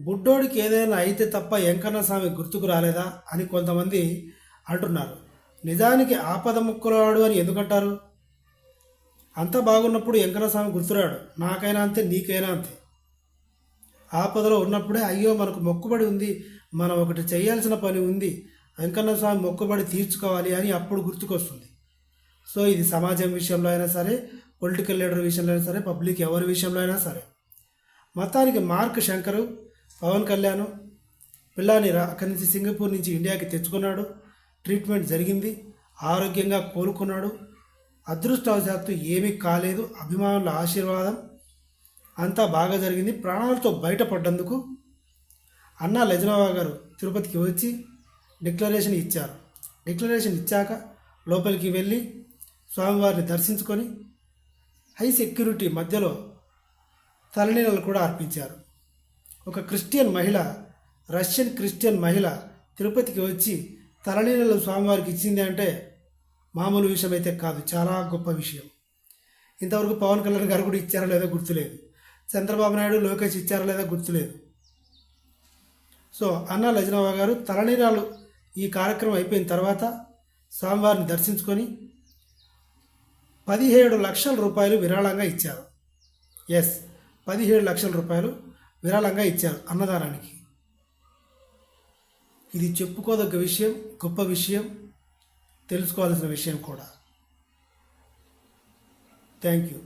బుడ్డోడికి ఏదైనా అయితే తప్ప వెంకన్న స్వామి గుర్తుకు రాలేదా అని కొంతమంది అంటున్నారు. నిజానికి ఆపద ముక్కులాడు అని ఎందుకంటారు? అంతా బాగున్నప్పుడు వెంకన్న స్వామి గుర్తురాడు. నాకైనా అంతే నీకైనా అంతే. ఆపదలో ఉన్నప్పుడే అయ్యో మనకు మొక్కుబడి ఉంది మనం ఒకటి చేయాల్సిన పని ఉంది వెంకన్న స్వామి మొక్కుబడి తీర్చుకోవాలి అని అప్పుడు గుర్తుకొస్తుంది. సో ఇది సమాజం విషయంలో అయినా సరే పొలిటికల్ లీడర్ విషయంలో అయినా సరే పబ్లిక్ ఎవరి విషయంలో అయినా సరే. మొత్తానికి మార్క్ శంకరు పవన్ కళ్యాణ్ పిల్లాని అక్కడి నుంచి సింగపూర్ నుంచి ఇండియాకి తెచ్చుకున్నాడు. ట్రీట్మెంట్ జరిగింది. ఆరోగ్యంగా కోలుకున్నాడు. అదృష్టవశాత్తు ఏమీ కాలేదు. అభిమానుల ఆశీర్వాదం అంతా బాగా జరిగింది. ప్రాణాలతో బయటపడ్డందుకు అన్నా లజనవా గారు తిరుపతికి వచ్చి డిక్లరేషన్ ఇచ్చారు. డిక్లరేషన్ ఇచ్చాక లోపలికి వెళ్ళి స్వామివారిని దర్శించుకొని హై సెక్యూరిటీ మధ్యలో తలనీళ్ళు కూడా అర్పించారు. ఒక క్రిస్టియన్ మహిళ రష్యన్ క్రిస్టియన్ మహిళ తిరుపతికి వచ్చి తలనీళ్ళు స్వామివారికి ఇచ్చింది అంటే మామూలు విషయం అయితే కాదు చాలా గొప్ప విషయం. ఇంతవరకు పవన్ కళ్యాణ్ గారు కూడా ఇచ్చారో లేదో గుర్తులేదు. చంద్రబాబు నాయుడు లోకేష్ ఇచ్చారో లేదో గుర్తులేదు. సో అన్నా లజనవా గారు తలనీరాలు ఈ కార్యక్రమం అయిపోయిన తర్వాత స్వామివారిని దర్శించుకొని పదిహేడు లక్షల రూపాయలు విరాళంగా ఇచ్చారు. ఎస్ పదిహేడు లక్షల రూపాయలు విరాళంగా ఇచ్చారు అన్నదానానికి. ఇది చెప్పుకోదగ్గ విషయం గొప్ప విషయం తెలుసుకోవాల్సిన విషయం కూడా. Thank you